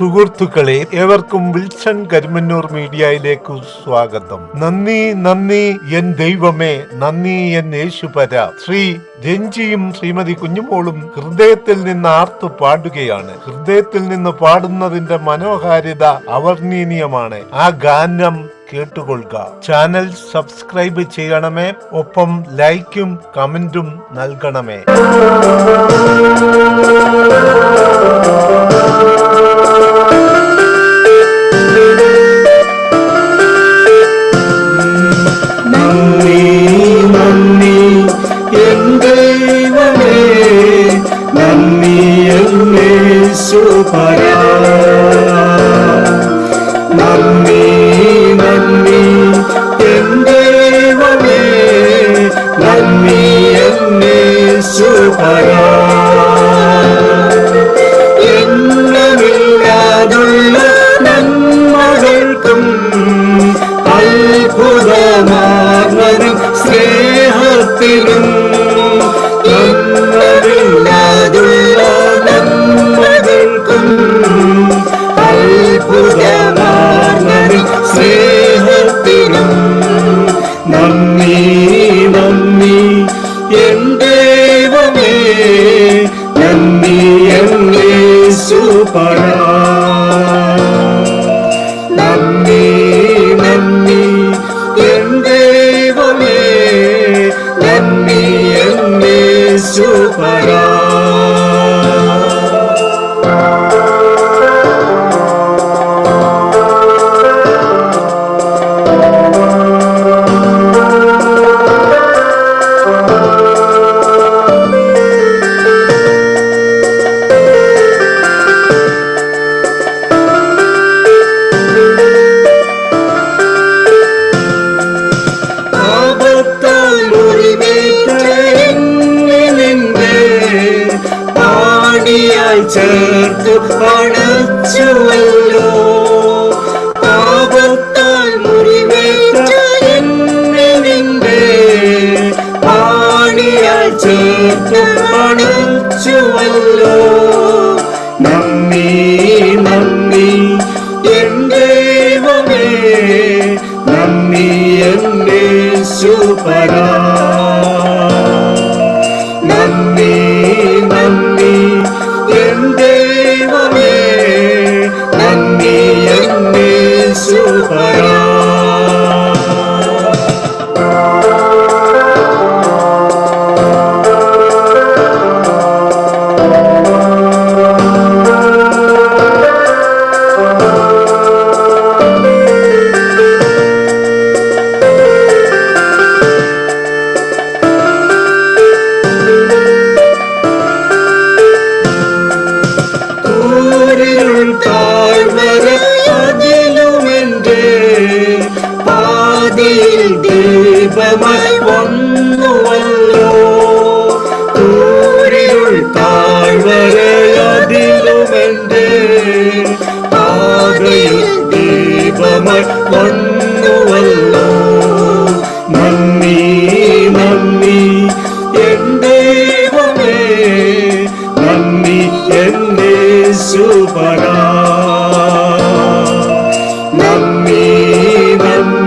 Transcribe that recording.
സുഹൃത്തുക്കളെ ഏവർക്കും വിൽസൺ കരിമന്നൂർ മീഡിയയിലേക്ക് സ്വാഗതം. നന്ദി നന്ദി എൻ ദൈവമേ നന്ദി എൻ യേശുപര. ശ്രീ രഞ്ജിയും ശ്രീമതി കുഞ്ഞുമോളും ഹൃദയത്തിൽ നിന്ന് ആർത്തു പാടുകയാണ്. ഹൃദയത്തിൽ നിന്ന് പാടുന്നതിന്റെ മനോഹാരിത അവർണീനീയമാണ് ആ ഗാനം കേട്ടുകൊള്ളുക. ചാനൽ സബ്സ്ക്രൈബ് ചെയ്യണമേ. ഒപ്പം ലൈക്കും കമന്റും നൽകണമേ. നന്ദി എന്നേശുപര എണ്ണമില്ലാതുള്ള നന്മകൾക്കും അത്ഭുതമാർന്നതും സ്നേഹത്തിലും സുപര ചേർത്തു അടച്ചുവല്ലോ പാപത്താൽ മുറിവേറ്റ എന്നിനെ പാടിയായി ചേർത്തു അടച്ചുവല്ലോ നന്ദി നന്ദി എൻ ദൈവമേ നന്ദി എന്നെ സുപര നന്ദി ദീപമായി വന്നുവല്ലോ കൂരിരുൾ താഴ്വര അതിലുമെന്റെ പാതിയിൽ ദീപമായി വന്നുവല്ലോ നന്ദി നന്ദി എൻ ദൈവമേ. നന്ദി എന്നെ സുപരാ നന്ദി നന്ദി